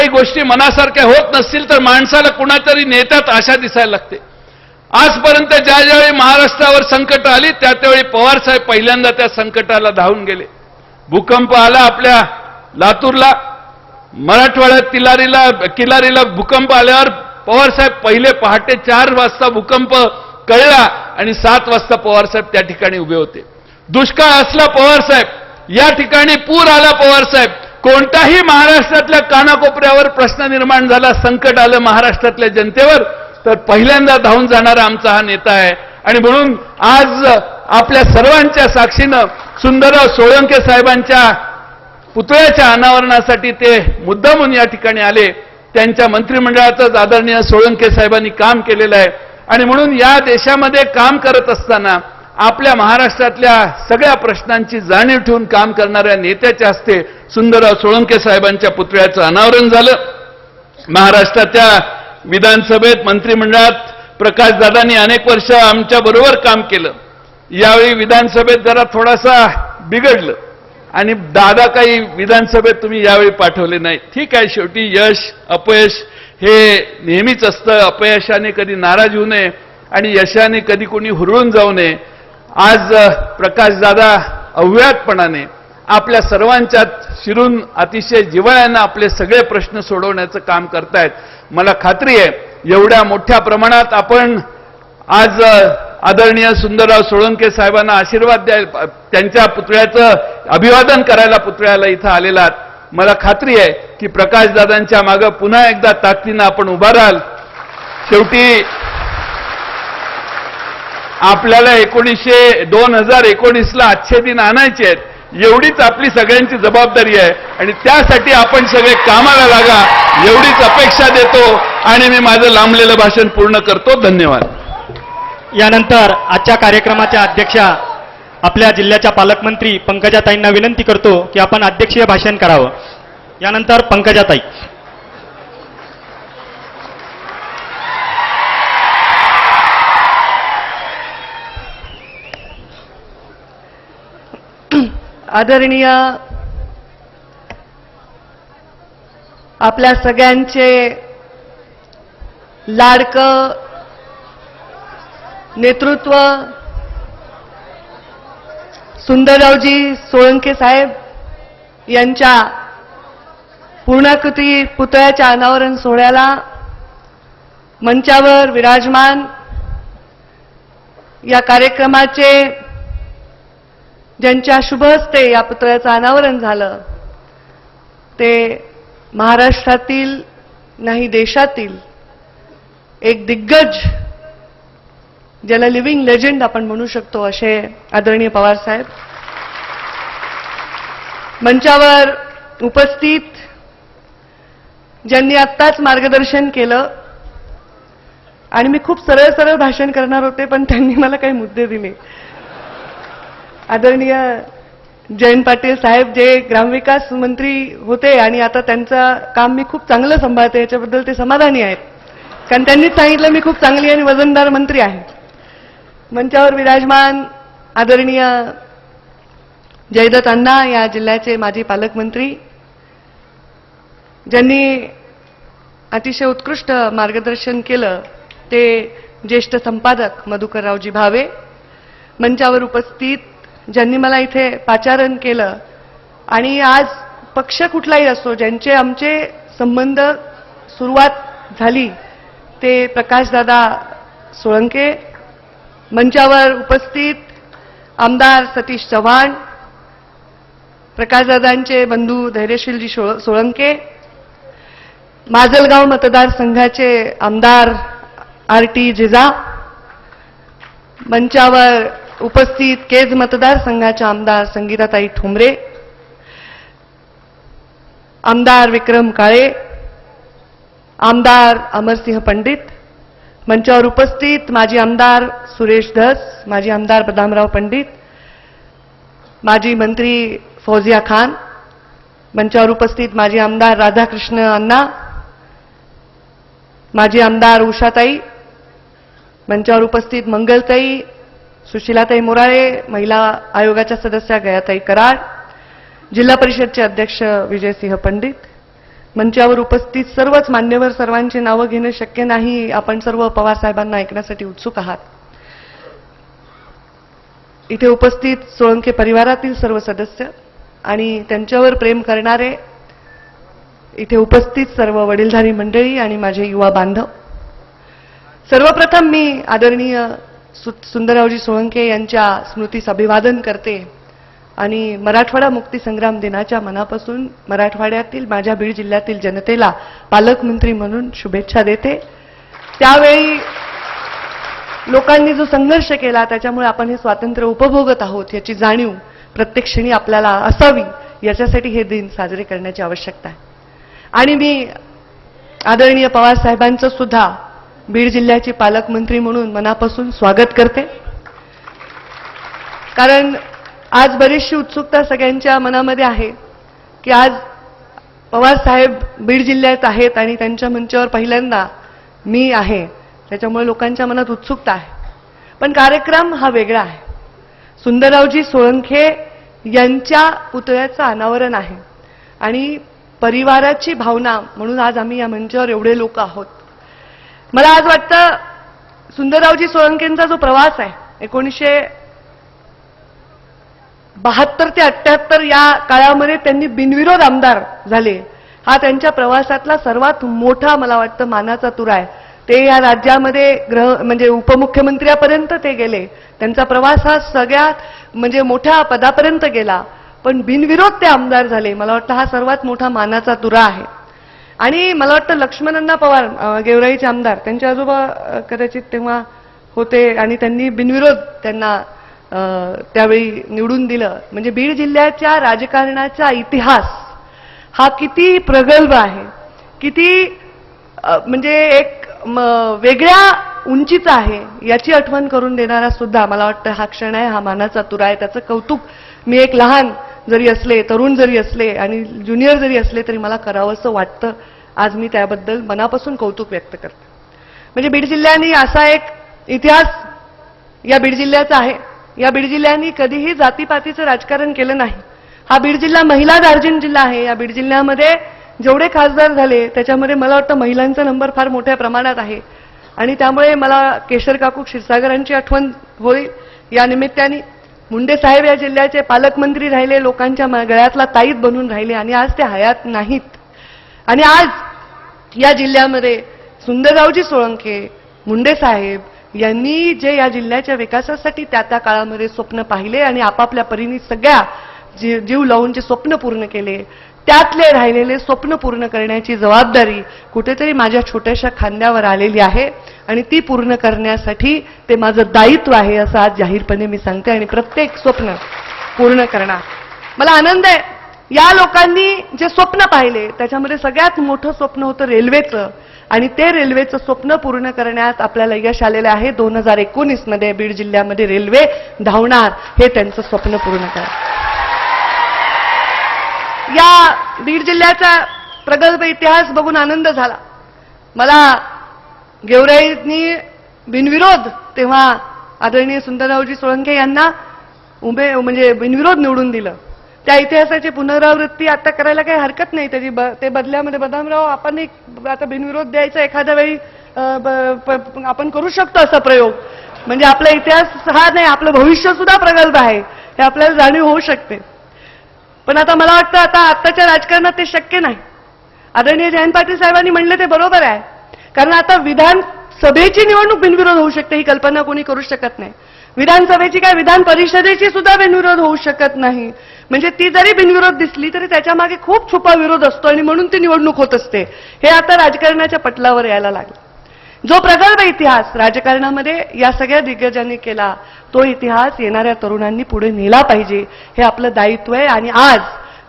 काही गोष्टी मनासारख्या होत नसतील तर माणसाला कुणातरी नेत्यात आशा दिसायला लागते. आजपर्यंत ज्या ज्यावेळी महाराष्ट्रावर संकट आली त्या त्यावेळी पवारसाहेब पहिल्यांदा त्या संकटाला धावून गेले. भूकंप आला आपल्या लातूरला मराठवाड्यात तिलारीला किलारीला भूकंप आल्यावर पवारसाहेब पहिले पहाटे चार वाजता भूकंप कळला आणि सात वाजता पवारसाहेब त्या ठिकाणी उभे होते. दुष्काळ असला पवारसाहेब या ठिकाणी पूर आला पवारसाहेब कोणताही महाराष्ट्रातल्या कानाकोपऱ्यावर प्रश्न निर्माण झाला संकट आलं महाराष्ट्रातल्या जनतेवर तर पहिल्यांदा धावून जाणारा आमचा हा नेता आहे. आणि म्हणून आज आपल्या सर्वांच्या साक्षीनं सुंदरराव सोळंके साहेबांच्या पुतळ्याच्या अनावरणासाठी ते मुद्दामून या ठिकाणी आले. त्यांच्या मंत्रिमंडळातच आदरणीय सोळंके साहेबांनी काम केलेलं आहे. आणि म्हणून या देशामध्ये काम करत असताना आपल्या महाराष्ट्रातल्या सगळ्या प्रश्नांची जाणीव ठेवून काम करणाऱ्या नेत्याच्या हस्ते सुंदरराव सोळंके साहेबांच्या पुतळ्याचं अनावरण झालं. महाराष्ट्राच्या विधानसभेत मंत्रिमंडळात प्रकाशदादांनी अनेक वर्ष आमच्या बरोबर काम केलं. यावेळी विधानसभेत जरा थोडासा बिघडलं. आणि दादा काही विधानसभेत तुम्ही यावेळी पाठवले नाही. ठीक आहे शेवटी यश अपयश हे नेहमीच असतं. अपयशाने कधी नाराज होऊ नये आणि यशाने कधी कोणी हुरळून जाऊ नये. आज प्रकाशदादा अव्यातपणाने आपल्या सर्वांच्यात शिरून अतिशय जिवाळ्यानं आपले सगळे प्रश्न सोडवण्याचं काम करतायत. मला खात्री आहे एवढ्या मोठ्या प्रमाणात आपण आज आदरणीय सुंदरराव सोळंके साहेबांना आशीर्वाद द्यायला त्यांच्या पुतळ्याचं अभिवादन करायला पुतळ्याला इथं आलेला मला खात्री आहे की प्रकाशदादांच्या मागं पुन्हा एकदा ताकदीनं आपण उभा राहाल. शेवटी आपल्याला एकोणीसशे दोन हजार एकोणीसला आजचे दिन आणायचे आहेत. एवढीच आपली सगळ्यांची जबाबदारी आहे. आणि त्यासाठी आपण सगळे कामाला लागा एवढीच अपेक्षा देतो आणि मी माझं लांबलेलं भाषण पूर्ण करतो. धन्यवाद. यानंतर आजच्या कार्यक्रमाच्या अध्यक्षा आपल्या जिल्ह्याच्या पालकमंत्री पंकजाताईंना विनंती करतो की आपण अध्यक्षीय भाषण करावं. यानंतर पंकजाताई. आदरणीय आपल्या सगळ्यांचे लाडकं नेतृत्व सुंदररावजी सोळंके साहेब यांच्या पूर्णाकृती पुतळ्याच्या अनावरण सोहळ्याला मंचावर विराजमान या कार्यक्रमाचे ज्यांच्या शुभ हस्ते या पुतळ्याचं अनावरण झालं ते महाराष्ट्रातील नाही देशातील एक दिग्गज ज्याला लिव्हिंग लेजंड आपण म्हणू शकतो असे आदरणीय पवार साहेब. मंचावर उपस्थित ज्यांनी आत्ताच मार्गदर्शन केलं आणि मी खूप सरळ सरळ भाषण करणार होते पण त्यांनी मला काही मुद्दे दिले. आदरणीय जयंत पाटील साहेब जे ग्रामविकास मंत्री होते आणि आता त्यांचं काम मी खूप चांगलं सांभाळते याच्याबद्दल ते समाधानी आहेत. कारण त्यांनीच सांगितलं मी खूप चांगली आणि वजनदार मंत्री आहे. मंचावर विराजमान आदरणीय जयदत्त अण्णा या जिल्ह्याचे माजी पालकमंत्री ज्यांनी अतिशय उत्कृष्ट मार्गदर्शन केलं ते ज्येष्ठ संपादक मधुकररावजी भावे मंचावर उपस्थित ज्यांनी मला इथे पाचारण केलं. आणि आज पक्ष कुठलाही असो ज्यांचे आमचे संबंध सुरुवात झाली ते प्रकाशदादा सोळंके मंचावर उपस्थित आमदार सतीश चव्हाण प्रकाशदादांचे बंधू धैर्यशीलजी सोळंके माजलगाव मतदारसंघाचे आमदार आर टी जिजा मंचावर उपस्थित केज मतदारसंघाच्या आमदार संगीताताई ठुमरे आमदार विक्रम काळे आमदार अमरसिंह पंडित मंचावर उपस्थित माजी आमदार सुरेश धस माजी आमदार बदामराव पंडित माजी मंत्री फौजिया खान मंचावर उपस्थित माजी आमदार राधाकृष्ण अण्णा माजी आमदार उषाताई मंचावर उपस्थित मंगलताई सुशीलाताई मोराळे महिला आयोगाच्या सदस्या गयाताई कराड जिल्हा परिषदचे अध्यक्ष विजयसिंह पंडित. मंचावर उपस्थित सर्वच मान्यवर सर्वांची नावं घेणं शक्य नाही आपण सर्व पवार साहेबांना ऐकण्यासाठी उत्सुक आहात. इथे उपस्थित सोळंके परिवारातील सर्व सदस्य आणि त्यांच्यावर प्रेम करणारे इथे उपस्थित सर्व वडीलधारी मंडळी आणि माझे युवा बांधव. सर्वप्रथम मी आदरणीय सुंदररावजी सोळंके यांच्या स्मृतीस अभिवादन करते आणि मराठवाडा मुक्तीसंग्राम दिनाच्या मनापासून मराठवाड्यातील माझ्या बीड जिल्ह्यातील जनतेला पालकमंत्री म्हणून शुभेच्छा देते. त्यावेळी लोकांनी जो संघर्ष केला त्याच्यामुळे आपण हे स्वातंत्र्य उपभोगत आहोत याची जाणीव प्रत्येक क्षणी आपल्याला असावी याच्यासाठी हे दिन साजरे करण्याची आवश्यकता आहे. आणि मी आदरणीय पवारसाहेबांचं सुद्धा बीड जिल्ह्याचे पालकमंत्री म्हणून मनापासून स्वागत करते. कारण आज बरीचशी उत्सुकता सगळ्यांच्या मनामध्ये आहे की आज पवार साहेब बीड जिल्ह्यात आहेत आणि त्यांच्या मंचावर पहिल्यांदा मी आहे. त्याच्यामुळे लोकांच्या मनात उत्सुकता आहे. पण कार्यक्रम हा वेगळा आहे. सुंदररावजी सोळंखे यांच्या पुतळ्याचं अनावरण आहे. आणि परिवाराची भावना म्हणून आज आम्ही या मंचावर एवढे लोक आहोत. मला आज वाटतं सुंदररावजी सोळंकेंचा जो प्रवास आहे एकोणीसशे बहात्तर ते अठ्याहत्तर या काळामध्ये त्यांनी बिनविरोध आमदार झाले. हा त्यांच्या प्रवासातला सर्वात मोठा मला वाटतं मानाचा तुरा आहे. ते या राज्यामध्ये ग्रह म्हणजे उपमुख्यमंत्र्यापर्यंत ते गेले. त्यांचा प्रवास हा सगळ्यात म्हणजे मोठ्या पदापर्यंत गेला. पण बिनविरोध ते आमदार झाले. मला वाटतं हा सर्वात मोठा मानाचा तुरा आहे. आणि मला वाटतं लक्ष्मणअण्णा पवार गेवराईचे आमदार त्यांचे आजोबा कदाचित तेव्हा होते आणि त्यांनी बिनविरोध त्यांना त्यावेळी निवडून दिलं. म्हणजे बीड जिल्ह्याच्या राजकारणाचा इतिहास हा किती प्रगल्भ आहे. किती म्हणजे एक म, वेगळ्या उंचीचा आहे याची आठवण करून देणारा सुद्धा मला वाटतं हा क्षण आहे हा मानाचा तुरा आहे. त्याचं कौतुक मी एक लहान जरी असले तरुण जरी असले आणि ज्युनियर जरी असले तरी मला करावंसं वाटतं. आज मी त्याबद्दल मनापासून कौतुक व्यक्त करते. म्हणजे बीड जिल्ह्याने असा एक इतिहास या बीड जिल्ह्याचा आहे. या बीड जिल्ह्याने कधीही जातीपातीचं राजकारण केलं नाही. हा बीड जिल्हा महिला दार्जिन जिल्हा आहे. या बीड जिल्ह्यामध्ये जेवढे खासदार झाले त्याच्यामध्ये मला वाटतं महिलांचा नंबर फार मोठ्या प्रमाणात आहे. आणि त्यामुळे मला केशर काकू क्षीरसागरांची आठवण होईल. या निमित्ताने मुंडे साहेब या जिल्ह्याचे पालकमंत्री राहिले लोकांच्या गळ्यातला ताईत बनून राहिले आणि आज ते हयात नाहीत. आणि आज या जिल्ह्यामध्ये सुंदररावजी सोळंके मुंडे साहेब यांनी जे या जिल्ह्याच्या विकासासाठी त्या त्या काळामध्ये स्वप्न पाहिले आणि आपापल्या परीने सगळ्या जीव लावून जे स्वप्न पूर्ण केले त्यातले राहिलेले स्वप्न पूर्ण करण्याची जबाबदारी कुठेतरी माझ्या छोट्याशा खांद्यावर आलेली आहे आणि ती पूर्ण करण्यासाठी ते माझं दायित्व आहे असं आज जाहीरपणे मी सांगते आणि प्रत्येक स्वप्न पूर्ण करणार. मला आनंद आहे. या लोकांनी जे स्वप्न पाहिले त्याच्यामध्ये सगळ्यात मोठं स्वप्न होतं रेल्वेचं आणि ते रेल्वेचं स्वप्न पूर्ण करण्यात आपल्याला यश आलेलं आहे. दोन हजार एकोणीसमध्ये बीड जिल्ह्यामध्ये रेल्वे धावणार हे त्यांचं स्वप्न पूर्ण करा या बीड जिल्ह्याचा प्रगल्भ इतिहास बघून आनंद झाला. मला गेवराईनी बिनविरोध तेव्हा आदरणीय सुंदररावजी सोळंके यांना उभे म्हणजे बिनविरोध निवडून दिलं. त्या इतिहासाची पुनरावृत्ती आता करायला काही हरकत नाही. त्याची ब- ते बदल्यामध्ये बदामराव आपण एक आता बिनविरोध द्यायचा एखाद्या वेळी ब- प- आपण करू शकतो असा प्रयोग. म्हणजे आपला इतिहास हा नाही आपलं भविष्य सुद्धा प्रगल्भ आहे. हे आपल्याला जाणीव होऊ शकते. पण आता मला वाटतं आता आत्ताच्या राजकारणात ते शक्य नाही. आदरणीय जयंत पाटील साहेबांनी म्हणले ते बरोबर आहे. कारण आता विधानसभेची निवडणूक बिनविरोध होऊ शकते ही कल्पना कोणी करू शकत नाही. विधानसभेची काय विधान परिषदेची सुद्धा बिनविरोध होऊ शकत नाही. म्हणजे ती जरी बिनविरोध दिसली तरी त्याच्यामागे खूप छुपा विरोध असतो आणि म्हणून ती निवडणूक होत असते. हे आता राजकारणाच्या पटलावर यायला लागलं. जो प्रगल्भ इतिहास राजकारणामध्ये या सगळ्या दिग्गजांनी केला तो इतिहास येणाऱ्या तरुणांनी पुढे नेला पाहिजे हे आपलं दायित्व आहे. आणि आज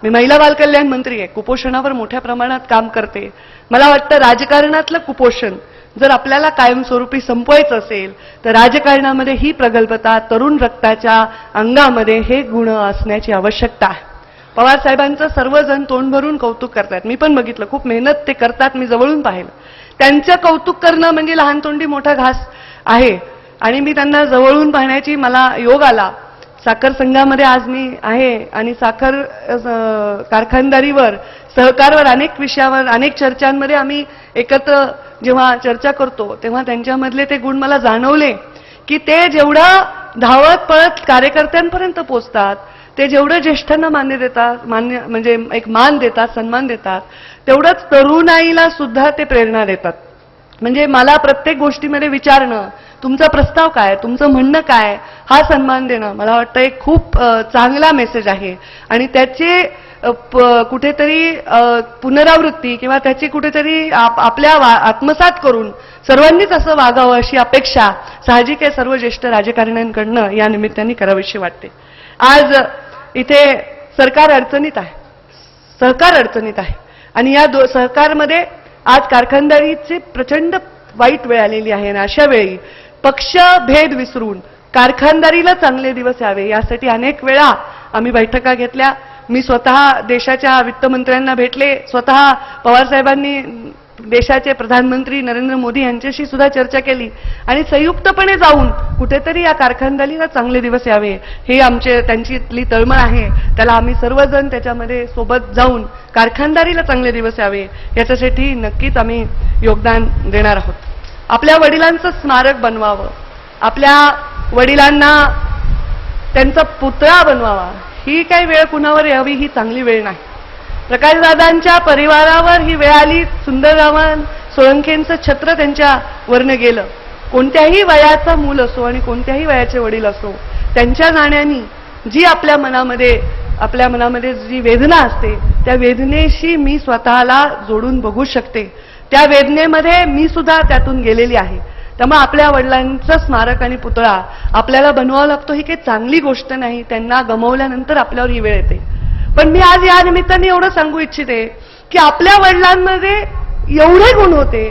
मी महिला बालकल्याण मंत्री आहे. कुपोषणावर मोठ्या प्रमाणात काम करते. मला वाटतं राजकारणातलं कुपोषण जर आपल्याला कायमस्वरूपी संपवायचं असेल तर राजकारणामध्ये ही प्रगल्भता तरुण रक्ताच्या अंगामध्ये हे गुण असण्याची आवश्यकता आहे. पवार साहेबांचं सर्वजण तोंड भरून कौतुक करतात मी पण बघितलं खूप मेहनत ते करतात मी जवळून पाहिलं. त्यांचं कौतुक करणं म्हणजे लहान तोंडी मोठा घास आहे. आणि मी त्यांना जवळून पाहण्याची मला योग आला. साखर संघामध्ये आज मी आहे आणि साखर कारखानदारीवर सहकारवर अनेक विषयावर अनेक चर्चांमध्ये आम्ही एकत्र जेव्हा चर्चा करतो तेव्हा त्यांच्यामधले ते गुण मला जाणवले की ते जेवढं धावत पळत कार्यकर्त्यांपर्यंत पोचतात ते जेवढं ज्येष्ठांना मान्य देतात मान्य म्हणजे एक मान देतात सन्मान देतात तेवढंच तरुणाईला सुद्धा ते प्रेरणा देतात. म्हणजे मला प्रत्येक गोष्टीमध्ये विचारणं तुमचा प्रस्ताव काय तुमचं म्हणणं काय हा सन्मान देणं मला वाटतं एक खूप चांगला मेसेज आहे. आणि त्याचे प- कुठेतरी पुनरावृत्ती किंवा त्याची कुठेतरी आप- आपल्या वा- आत्मसात करून सर्वांनीच असं वागावं अशी अपेक्षा साहजिक आहे सर्व ज्येष्ठ राजकारण्यांकडनं या निमित्ताने करावीशी वाटते. आज इथे सरकार अडचणीत आहे. सहकार अडचणीत आहे. आणि या दो सहकारमध्ये आज कारखानदारीची प्रचंड वाईट वेळ आलेली आहे आणि अशा वेळी पक्षभेद विसरून कारखानदारीला चांगले दिवस यावे यासाठी अनेक वेळा आम्ही बैठका घेतल्या. मी स्वतः देशाच्या वित्तमंत्र्यांना भेटले. स्वतः पवारसाहेबांनी देशाचे प्रधानमंत्री नरेंद्र मोदी यांच्याशी सुद्धा चर्चा केली आणि संयुक्तपणे जाऊन कुठेतरी या कारखानदारीला चांगले दिवस यावे. हे आमचे त्यांची इथली तळमळ आहे. त्याला आम्ही सर्वजण त्याच्यामध्ये सोबत जाऊन कारखानदारीला चांगले दिवस यावे. याच्यासाठी नक्कीच आम्ही योगदान देणार आहोत. आपल्या वडिलांचं स्मारक बनवावं. आपल्या वडिलांना त्यांचा पुतळा बनवावा. ही काही वेळ कुणावर यावी ही चांगली वेळ नाही. प्रकाशदादांच्या परिवारावर ही वेळ आली. सुंदररावण सोळंकेंचं छत्र त्यांच्या वरनं गेलं. कोणत्याही वयाचं मूल असो आणि कोणत्याही वयाचे वडील असो त्यांच्या गाण्यानी जी आपल्या मनामध्ये आपल्या मनामध्ये जी वेदना असते त्या वेदनेशी मी स्वतःला जोडून बघू शकते. त्या वेदनेमध्ये मी सुद्धा त्यातून गेलेली आहे. त्यामुळे आपल्या वडिलांचं स्मारक आणि पुतळा आपल्याला बनवावा लागतो ही काही चांगली गोष्ट नाही. त्यांना गमवल्यानंतर आपल्यावर ही वेळ येते. पण मी आज या निमित्ताने एवढं सांगू इच्छिते की आपल्या वडिलांमध्ये एवढे गुण होते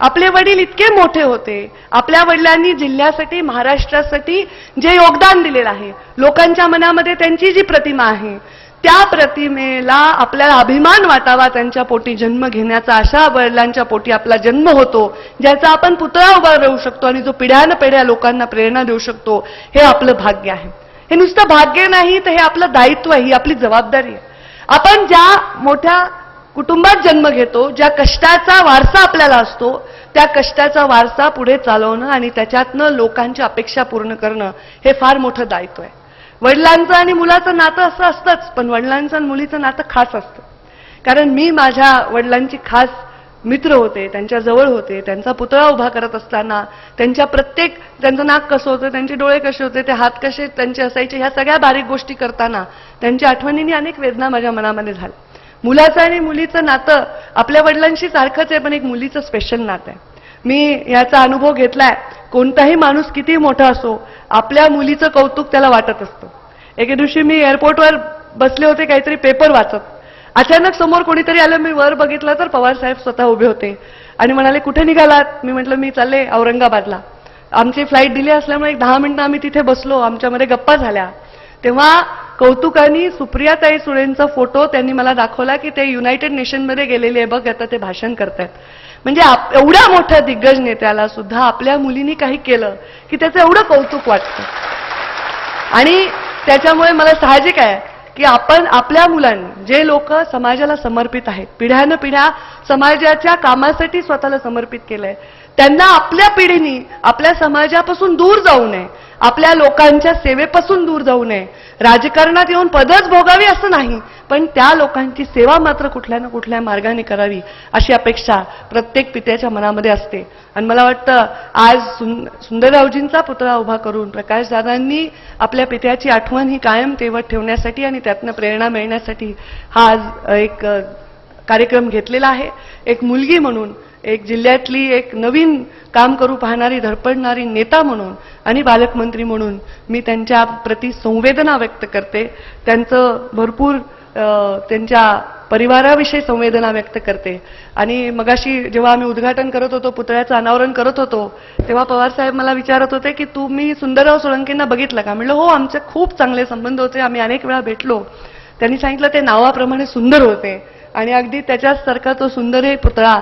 आपले वडील इतके मोठे होते आपल्या वडिलांनी जिल्ह्यासाठी महाराष्ट्रासाठी जे योगदान दिलेलं आहे लोकांच्या मनामध्ये त्यांची जी प्रतिमा आहे त्या प्रतिमेला आपल्याला अभिमान वाटावा त्यांच्या पोटी जन्म घेण्याचा अशा वडिलांच्या पोटी आपला जन्म होतो ज्याचा आपण पुतळा उभा राहू शकतो आणि जो पिढ्यानपिढ्या लोकांना प्रेरणा देऊ शकतो हे आपलं भाग्य आहे. हे नुसतं भाग्य नाही तर हे आपलं दायित्व आहे ही आपली जबाबदारी आहे. आपण ज्या मोठ्या कुटुंबात जन्म घेतो ज्या कष्टाचा वारसा आपल्याला असतो त्या कष्टाचा वारसा पुढे चालवणं आणि त्याच्यातनं लोकांची अपेक्षा पूर्ण करणं हे फार मोठं दायित्व आहे. वडिलांचं आणि मुलाचं नातं असं असतंच पण वडिलांचं आणि मुलीचं नातं खास असतं. कारण मी माझ्या वडिलांची खास मित्र होते त्यांच्या जवळ होते त्यांचा पुतळा उभा करत असताना त्यांच्या प्रत्येक त्यांचं नाक कसं होतं त्यांचे डोळे कसे होते ते हात कसे त्यांचे असायचे ह्या सगळ्या बारीक गोष्टी करताना त्यांच्या आठवणींनी अनेक वेदना माझ्या मनामध्ये झाल्या. मुलाचं आणि मुलीचं नातं आपल्या वडिलांशी सारखंच आहे पण एक मुलीचं स्पेशल नातं आहे. मी याचा अनुभव घेतलाय कोणताही माणूस किती मोठा असो आपल्या मुलीचं कौतुक त्याला वाटत असतं. एके दिवशी मी एअरपोर्टवर बसले होते काहीतरी पेपर वाचत. अचानक समोर कोणीतरी आलं मी वर बघितलं तर पवार साहेब स्वतः उभे होते. आणि म्हणाले कुठे निघालात? मी म्हटलं मी चालले औरंगाबादला. आमची फ्लाईट दिली असल्यामुळे एक दहा मिनिटं आम्ही तिथे बसलो आमच्यामध्ये गप्पा झाल्या. तेव्हा कौतुकानी सुप्रियाताई सुळेंचा फोटो त्यांनी मला दाखवला की ते युनायटेड नेशनमध्ये गेलेले आहे. बघ आता ते भाषण करतायत. म्हणजे आप- एवढ्या मोठ्या दिग्गज नेत्याला सुद्धा आपल्या मुलींनी काही केलं की त्याचं एवढं कौतुक वाटतं. आणि त्याच्यामुळे मला साहजिक आहे की आपण आपल्या मुलांनी जे लोक समाजाला समर्पित आहेत पिढ्यानं पिढ्या समाजाच्या कामासाठी स्वतःला समर्पित केलंय त्यांना आपल्या पिढीनी आपल्या समाजापासून दूर जाऊ नये आपल्या लोकांच्या सेवेपासून दूर जाऊ नये. राजकारणात येऊन पदच भोगावी असं नाही पण त्या लोकांची सेवा मात्र कुठल्या ना कुठल्या मार्गाने करावी अशी अपेक्षा प्रत्येक पित्याच्या मनामध्ये असते. आणि मला वाटतं आज सुंदररावजींचा पुतळा उभा करून प्रकाशदादांनी आपल्या पित्याची आठवण ही कायम तेवत ठेवण्यासाठी आणि त्यातनं प्रेरणा मिळण्यासाठी हा आज एक कार्यक्रम घेतलेला आहे. एक मुलगी म्हणून एक जिल्ह्यातली एक नवीन काम करू पाहणारी धडपडणारी नेता म्हणून आणि पालकमंत्री म्हणून मी त्यांच्या प्रती संवेदना व्यक्त करते. त्यांचं भरपूर त्यांच्या परिवाराविषयी संवेदना व्यक्त करते. आणि मगाशी जेव्हा आम्ही उद्घाटन करत होतो पुतळ्याचं अनावरण करत होतो तेव्हा पवार साहेब मला विचारत होते की तुम्ही सुंदरराव सोळंकेंना बघितलं का? म्हणलं हो आमचे खूप चांगले संबंध होते. आम्ही अनेक वेळा भेटलो. त्यांनी सांगितलं ते नावाप्रमाणे सुंदर होते. आणि अगदी त्याच्याचसारखा तो सुंदरही पुतळा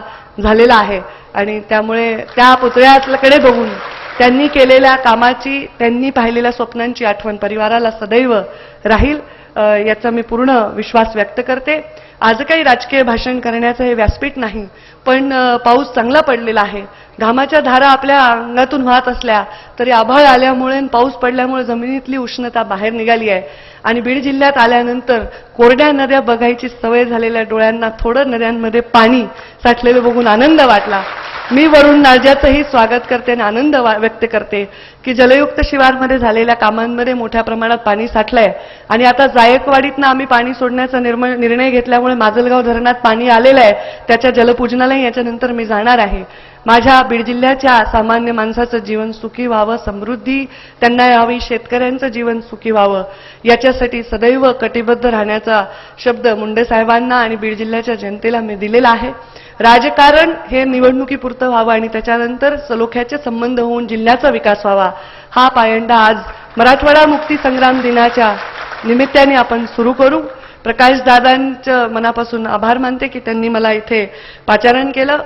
झालेला आहे. आणि त्यामुळे त्या पुतळ्याकडे बघून त्यांनी केलेल्या कामाची त्यांनी पाहिलेल्या स्वप्नांची आठवण परिवाराला सदैव राहील. याचा मी पूर्ण विश्वास व्यक्त करते. आज काही राजकीय भाषण करण्याचं हे व्यासपीठ नाही पण पाऊस चांगला पडलेला आहे. घामाच्या धारा आपल्या अंगातून वाहत असल्या तरी आभाळ आल्यामुळे पाऊस पडल्यामुळे जमिनीतली उष्णता बाहेर निघाली आहे. आणि बीड जिल्ह्यात आल्यानंतर कोरड्या नद्या बघायची सवय झालेल्या डोळ्यांना थोडं नद्यांमध्ये पाणी साठलेलं बघून आनंद वाटला. मी वरुण नाळज्याचंही स्वागत करते आणि आनंद वा- व्यक्त करते की जलयुक्त शिवारमध्ये झालेल्या कामांमध्ये मोठ्या प्रमाणात पाणी साठलंय. आणि आता जायकवाडीतनं आम्ही पाणी सोडण्याचा निर्म- निर्णय घेतल्यामुळे माजलगाव धरणात पाणी आलेलं आहे. त्याच्या जलपूजनालाही याच्यानंतर मी जाणार आहे. माझ्या बीड जिल्ह्याच्या सामान्य माणसाचं जीवन सुखी व्हावं समृद्धी त्यांना यावी शेतकऱ्यांचं जीवन सुखी व्हावं याच्यासाठी सदैव कटिबद्ध राहण्याचा शब्द मुंडे साहेबांना आणि बीड जिल्ह्याच्या जनतेला मी दिलेला आहे. राजकारण हे निवडणुकीपुरतं व्हावं आणि त्याच्यानंतर सलोख्याचे संबंध होऊन जिल्ह्याचा विकास व्हावा हा पायंडा आज मराठवाडा मुक्ती संग्राम दिनाच्या निमित्ताने आपण सुरू करू. प्रकाश दादांचं मनापासून आभार मानते की त्यांनी मला इथे पाचारण केलं.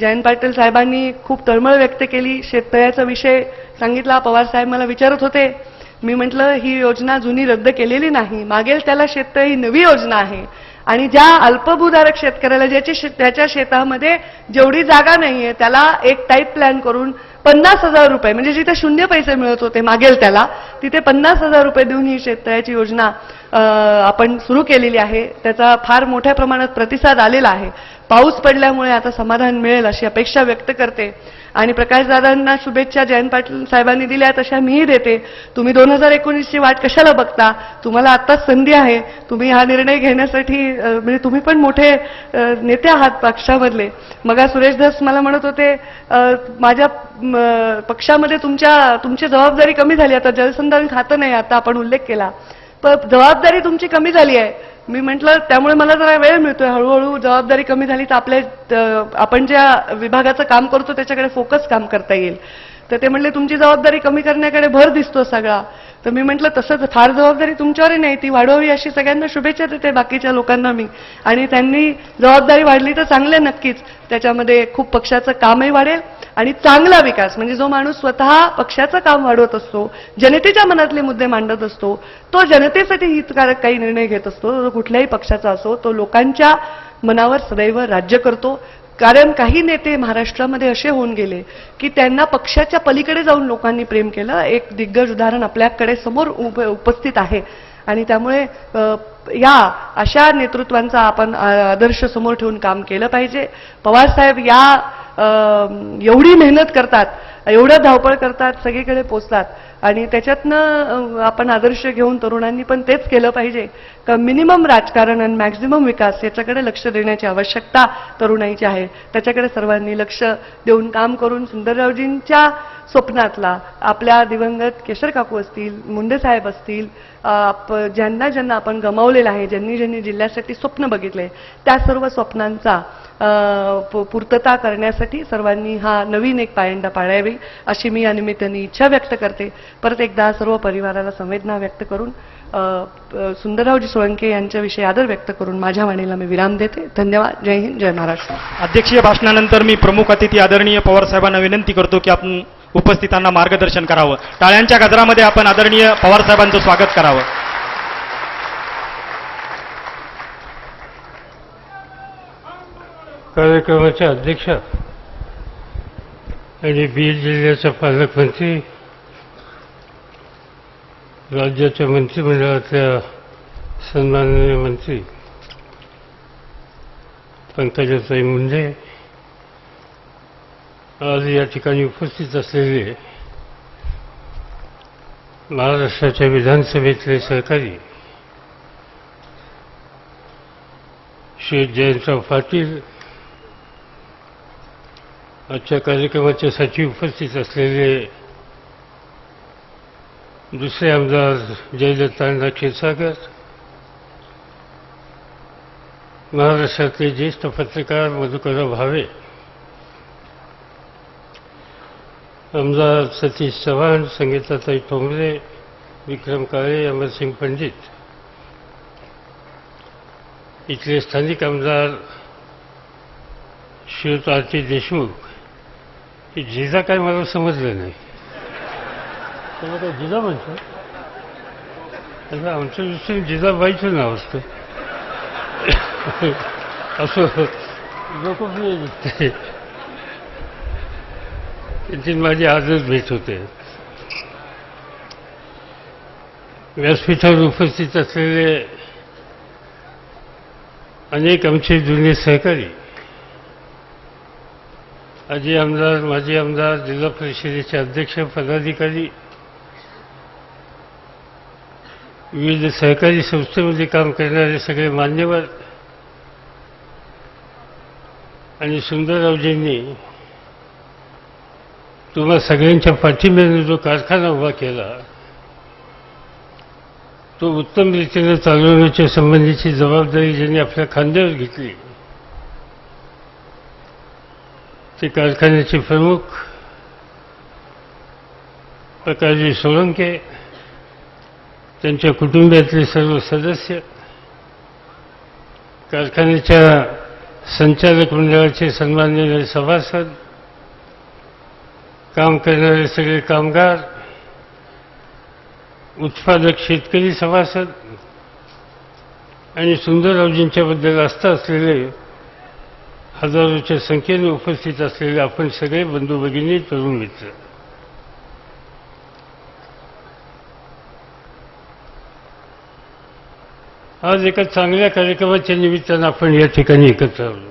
जयंत पाटील साहेबांनी खूप तळमळ व्यक्त केली. शेततळ्याचा विषय सांगितला. पवार साहेब मला विचारत होते मी म्हटलं ही योजना जुनी रद्द केलेली नाही. मागेल त्याला शेततळ ही नवी योजना आहे. आणि ज्या अल्पभूधारक शेतकऱ्याला ज्याची शे- त्याच्या शेतामध्ये जेवढी जागा नाहीये त्याला एक टाईप प्लॅन करून पन्नास हजार रुपये म्हणजे जिथे शून्य पैसे मिळत होते मागेल त्याला तिथे पन्नास हजार रुपये देऊन ही शेततळ्याची योजना आपण सुरू केलेली आहे. त्याचा फार मोठ्या प्रमाणात प्रतिसाद आलेला आहे. पाऊस पडल्यामुळे आता समाधान मिळेल अशी अपेक्षा व्यक्त करते. आणि प्रकाशदादांना शुभेच्छा जयंत पाटील साहेबांनी दिल्या तशा मीही देते. तुम्ही दोन हजार एकोणीसची वाट कशाला बघता? तुम्हाला आत्ताच संधी आहे. तुम्ही हा निर्णय घेण्यासाठी म्हणजे तुम्ही पण मोठे नेते आहात पक्षामधले. मगा सुरेश धस मला म्हणत होते माझ्या पक्षामध्ये तुमच्या तुमची जबाबदारी कमी झाली. आता जलसंधारण खातं नाही आता आपण उल्लेख केला. पण जबाबदारी तुमची कमी झाली आहे. मी म्हटलं त्यामुळे मला जरा वेळ मिळतोय. हळूहळू जबाबदारी कमी झाली तर आपल्या आपण ज्या विभागाचं काम करतो त्याच्याकडे फोकस काम करता येईल. तर ते म्हणले तुमची जबाबदारी कमी करण्याकडे भर दिसतो सगळा. तर मी म्हटलं तसंच फार जबाबदारी तुमच्यावरही नाही ती वाढवावी अशी सगळ्यांना शुभेच्छा देते बाकीच्या लोकांना मी. आणि त्यांनी जबाबदारी वाढली तर चांगले नक्कीच. त्याच्यामध्ये खूप पक्षाचं कामही वाढेल आणि चांगला विकास म्हणजे जो माणूस स्वतः पक्षाचं काम वाढवत असतो जनतेच्या मनातले मुद्दे मांडत असतो तो जनतेसाठी हितकारक काही निर्णय घेत असतो जो कुठल्याही पक्षाचा असो तो लोकांच्या मनावर सदैव राज्य करतो. कारण काही नेते महाराष्ट्रामध्ये असे होऊन गेले की त्यांना पक्षाच्या पलीकडे जाऊन लोकांनी प्रेम केलं. एक दिग्गज उदाहरण आपल्याकडे समोर उप उपस्थित आहे. आणि त्यामुळे या अशा नेतृत्वांचा आपण आदर्श समोर ठेवून काम केलं पाहिजे. पवारसाहेब या एवढी मेहनत करतात एवढं धावपळ करतात सगळीकडे पोचतात. आणि त्याच्यातनं आपण आदर्श घेऊन तरुणांनी पण तेच केलं पाहिजे. का मिनिमम राजकारण आणि मॅक्झिमम विकास याच्याकडे लक्ष देण्याची आवश्यकता तरुणाईची आहे. त्याच्याकडे सर्वांनी लक्ष देऊन काम करून सुंदररावजींच्या स्वप्नातला आपल्या दिवंगत केशर काकू असतील मुंडे साहेब असतील आप- ज्यांना ज्यांना आपण गमावलेलं आहे ज्यांनी ज्यांनी जिल्ह्यासाठी स्वप्न बघितले त्या सर्व स्वप्नांचा पूर्तता करण्यासाठी सर्वांनी हा नवीन एक पायंडा पाळावी अशी मी या निमित्ताने इच्छा व्यक्त करते. परत एकदा सर्व परिवाराला संवेदना व्यक्त करून सुंदररावजी सोळंके यांच्याविषयी आदर व्यक्त करून माझ्या वाणीला मी विराम देते. धन्यवाद. जय हिंद जय महाराष्ट्र. अध्यक्षीय भाषणानंतर मी प्रमुख अतिथी आदरणीय पवार साहेबांना विनंती करतो की आपण उपस्थितांना मार्गदर्शन करावं. टाळ्यांच्या गजरामध्ये आपण आदरणीय पवार साहेबांचं स्वागत करावं. कार्यक्रमाचे अध्यक्ष आणि बीड जिल्ह्याचे पालकमंत्री राज्याच्या मंत्रिमंडळातल्या सन्माननीय मंत्री पंकजाताई मुंडे आज या ठिकाणी उपस्थित असलेले महाराष्ट्राच्या विधानसभेतले सहकारी श्री जयंतराव पाटील आजच्या कार्यक्रमाच्या साठी उपस्थित असलेले दुसरे आमदार जयदत्तांना क्षीरसागर महाराष्ट्रातले ज्येष्ठ पत्रकार मधुकर भावे आमदार सतीश चव्हाण संगीताताई ठोंबरे विक्रम काळे अमरसिंग पंडित इथले स्थानिक आमदार श्रीयुत तारती देशमुख हे जिजा काय मला समजलं नाही. त्याला काय जिजा म्हणतो? त्याला आमच्या दृष्टीने जिजाबाईचं नाव असतं. असं. लोकप्रिय दिसते त्यांची माझी आजच भेट होते. व्यासपीठावर उपस्थित असलेले अनेक आमचे जुने सहकारी अजय आमदार माजी आमदार जिल्हा परिषदेचे अध्यक्ष पदाधिकारी विविध सहकारी संस्थेमध्ये काम करणारे सगळे मान्यवर आणि सुंदररावजींनी तुम्हा सगळ्यांच्या पाठिंब्याने जो कारखाना उभा केला तो उत्तम रीतीने चालवण्याच्या संबंधीची जबाबदारी ज्यांनी आपल्या खांद्यावर घेतली ते कारखान्याचे प्रमुख प्रकाशजी सोळंके त्यांच्या कुटुंबातले सर्व सदस्य कारखान्याच्या संचालक मंडळाचे सन्माननीय सभासद काम करणारे सगळे कामगार उत्पादक शेतकरी सभासद आणि सुंदररावजींच्याबद्दल आस्था असलेले हजारोच्या संख्येने उपस्थित असलेले आपण सगळे बंधू भगिनी तरुण मित्र. आज एका चांगल्या कार्यक्रमाच्या निमित्तानं आपण या ठिकाणी एकत्र आलो.